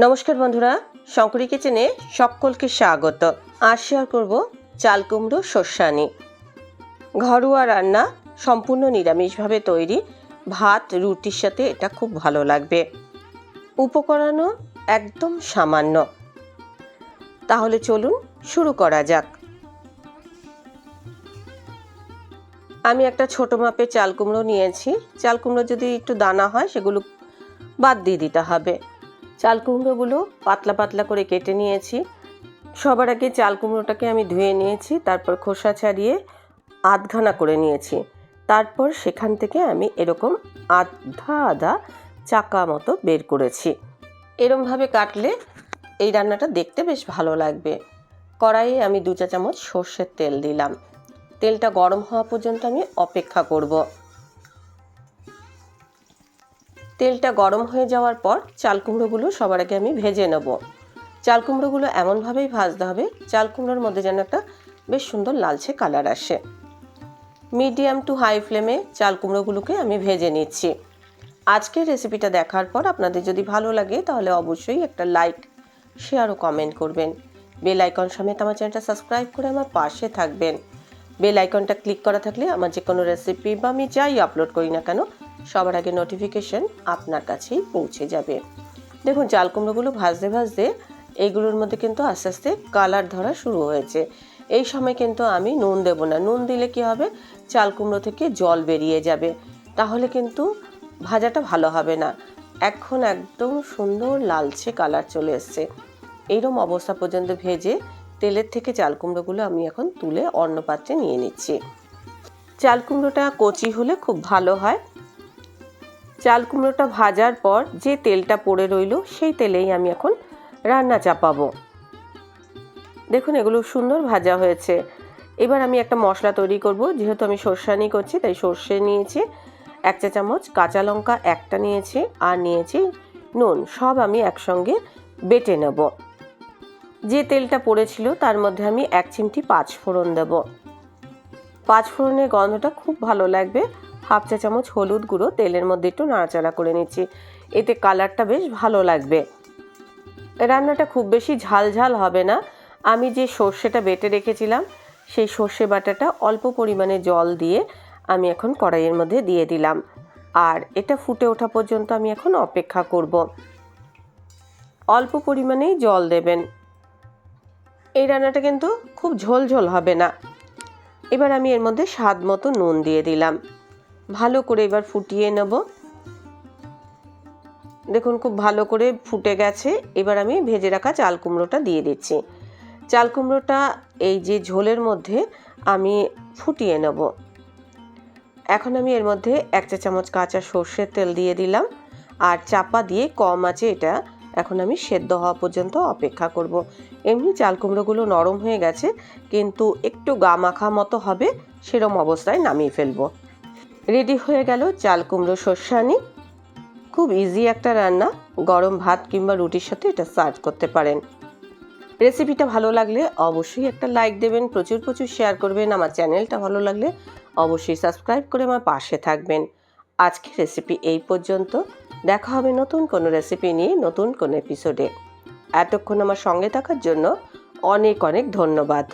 নমস্কার বন্ধুরা, শঙ্করী কিচেনে সকলকে স্বাগত। আজ শেয়ার করব চাল কুমড়ো শস্যানি ঘরোয়া রান্না সম্পূর্ণ নিরামিষভাবে তৈরি। ভাত, রুটির সাথে এটা খুব ভালো লাগবে। উপকরণও একদম সামান্য। তাহলে চলুন শুরু করা যাক। আমি একটা ছোট মাপের চাল কুমড়ো নিয়েছি। চাল কুমড়ো যদি একটু দানা হয়, সেগুলো বাদ দিয়ে দিতে হবে। চাল কুমড়োগুলো পাতলা পাতলা করে কেটে নিয়েছি। সবার আগে চাল কুমড়োটাকে আমি ধুয়ে নিয়েছি, তারপর খোসা ছাড়িয়ে আধঘানা করে নিয়েছি। তারপর সেখান থেকে আমি এরকম আধা আধা চাকা মতো বের করেছি। এরমভাবে কাটলে এই রান্নাটা দেখতে বেশ ভালো লাগবে। কড়াইয়ে আমি দু চা চামচ সর্ষের তেল দিলাম। তেলটা গরম হওয়া পর্যন্ত আমি অপেক্ষা করব। তেলটা গরম হয়ে যাওয়ার পর চাল কুমড়োগুলো সবার আগে আমি ভেজে নেব। চাল কুমড়োগুলো এমনভাবেই ভাজতে হবে চাল কুমড়োর মধ্যে যেন একটা বেশ সুন্দর লালচে কালার আসে। মিডিয়াম টু হাই ফ্লেমে চাল কুমড়োগুলোকে আমি ভেজে নিচ্ছি। আজকের রেসিপিটা দেখার পর আপনাদের যদি ভালো লাগে তাহলে অবশ্যই একটা লাইক, শেয়ার ও কমেন্ট করবেন। বেল আইকন সমেত আমার চ্যানেলটা সাবস্ক্রাইব করে আমার পাশে থাকবেন। বেল আইকনটা ক্লিক করা থাকলে আমার যে কোনো রেসিপি বা আমি যাই আপলোড করি না কেন সবার আগে নোটিফিকেশন আপনার কাছেই পৌঁছে যাবে। দেখুন চাল কুমড়োগুলো ভাজতে ভাজতে এইগুলোর মধ্যে কিন্তু আস্তে আস্তে কালার ধরা শুরু হয়েছে। এই সময় কিন্তু আমি নুন দেব না। নুন দিলে কি হবে? চাল কুমড়ো থেকে জল বেরিয়ে যাবে। তাহলে কিন্তু ভাজাটা ভালো হবে না। এখন একদম সুন্দর লালচে কালার চলে এসছে। এইরকম অবস্থা পর্যন্ত ভেজে তেলের থেকে চাল কুমড়োগুলো আমি এখন তুলে অন্য পাত্রে নিয়ে নিচ্ছি। চাল কুমড়োটা কচি হলে খুব ভালো হয়। চাল কুমড়োটা ভাজার পর যে তেলটা পড়ে রইল, সেই তেলেই আমি এখন রান্না চাপাবো। দেখুন, এগুলো সুন্দর ভাজা হয়েছে। এবার আমি একটা মশলা তৈরি করব, যেহেতু আমি সর্ষানি করছি, তাই সর্ষে নিয়েছি এক চা চামচ, কাঁচা লঙ্কা একটা নিয়েছি, আর নিয়েছি নুন। সব আমি একসঙ্গে বেটে নেব। যে তেলটা পড়েছিল, তার মধ্যে আমি এক চিমটি পাঁচ ফোড়ন দেব। পাঁচ ফোড়নের গন্ধটা খুব ভালো লাগবে। হাফ চা চামচ হলুদ গুঁড়ো তেলের মধ্যে একটু নাড়াচাড়া করে নিচ্ছি। এতে কালারটা বেশ ভালো লাগবে। রান্নাটা খুব বেশি ঝাল ঝাল হবে না। আমি যে সর্ষেটা বেটে রেখেছিলাম, সেই সর্ষে বাটাটা অল্প পরিমাণে জল দিয়ে আমি এখন কড়াইয়ের মধ্যে দিয়ে দিলাম। আর এটা ফুটে ওঠা পর্যন্ত আমি এখন অপেক্ষা করব। অল্প পরিমাণেই জল দেবেন। এই রান্নাটা কিন্তু খুব ঝোল ঝোল হবে না। এবার আমি এর মধ্যে স্বাদ মতো নুন দিয়ে দিলাম। ভালো করে এবার ফুটিয়ে নেব। দেখুন, খুব ভালো করে ফুটে গেছে। এবার আমি ভেজে রাখা চাল কুমড়োটা দিয়ে দিচ্ছি। চাল কুমড়োটা এই যে ঝোলের মধ্যে আমি ফুটিয়ে নেব। এখন আমি এর মধ্যে এক চা চামচ কাঁচা সর্ষের তেল দিয়ে দিলাম। আর চাপা দিয়ে কম আছে এটা। এখন আমি সেদ্ধ হওয়া পর্যন্ত অপেক্ষা করব। এমনি চাল কুমড়োগুলো নরম হয়ে গেছে, কিন্তু একটু গা মাখা মতো হবে, সেরম অবস্থায় নামিয়ে ফেলব। রেডি হয়ে গেল চাল, কুমড়ো শস্যানি খুব ইজি একটা রান্না। গরম ভাত কিংবা রুটির সাথে এটা সার্ভ করতে পারেন। রেসিপিটা ভালো লাগলে অবশ্যই একটা লাইক দেবেন, প্রচুর প্রচুর শেয়ার করবেন। আমার চ্যানেলটা ভালো লাগলে অবশ্যই সাবস্ক্রাইব করে আমার পাশে থাকবেন। আজকের রেসিপি এই পর্যন্ত। দেখা হবে নতুন কোনো রেসিপি নিয়ে নতুন কোনো এপিসোডে এতক্ষণ আমার সঙ্গে থাকার জন্য অনেক অনেক ধন্যবাদ।